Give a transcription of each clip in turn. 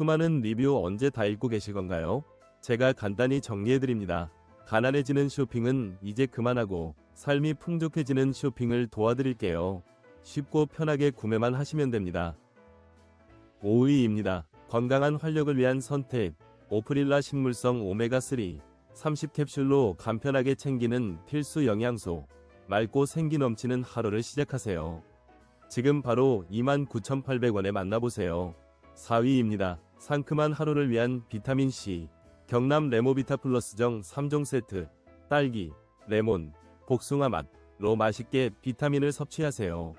수많은 리뷰 언제 다 읽고 계실 건가요? 제가 간단히 정리해드립니다. 가난해지는 쇼핑은 이제 그만하고 삶이 풍족해지는 쇼핑을 도와드릴게요. 쉽고 편하게 구매만 하시면 됩니다. 5위입니다. 건강한 활력을 위한 선택. 오프릴라 식물성 오메가3 30캡슐로 간편하게 챙기는 필수 영양소. 맑고 생기 넘치는 하루를 시작하세요. 지금 바로 29,800원에 만나보세요. 4위입니다. 상큼한 하루를 위한 비타민C. 경남 레모비타 플러스 정 3종 세트. 딸기, 레몬, 복숭아 맛로 맛있게 비타민을 섭취하세요.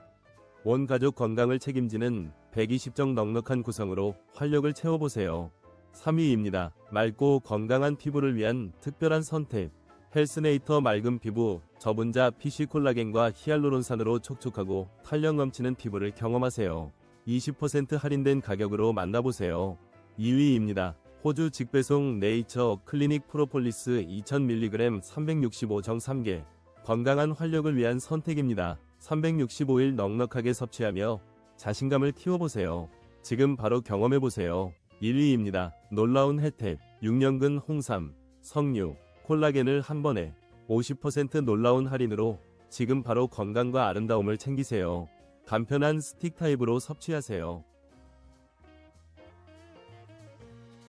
온 가족 건강을 책임지는 120정 넉넉한 구성으로 활력을 채워보세요. 3위입니다. 맑고 건강한 피부를 위한 특별한 선택. 헬스네이터 맑은 피부, 저분자 PC 콜라겐과 히알루론산으로 촉촉하고 탄력 넘치는 피부를 경험하세요. 20% 할인된 가격으로 만나보세요. 2위입니다. 호주 직배송 네이처 클리닉 프로폴리스 2000mg 365정 3개. 건강한 활력을 위한 선택입니다. 365일 넉넉하게 섭취하며 자신감을 키워보세요. 지금 바로 경험해보세요. 1위입니다. 놀라운 혜택. 6년근 홍삼, 석류, 콜라겐을 한 번에 50% 놀라운 할인으로 지금 바로 건강과 아름다움을 챙기세요. 간편한 스틱 타입으로 섭취하세요.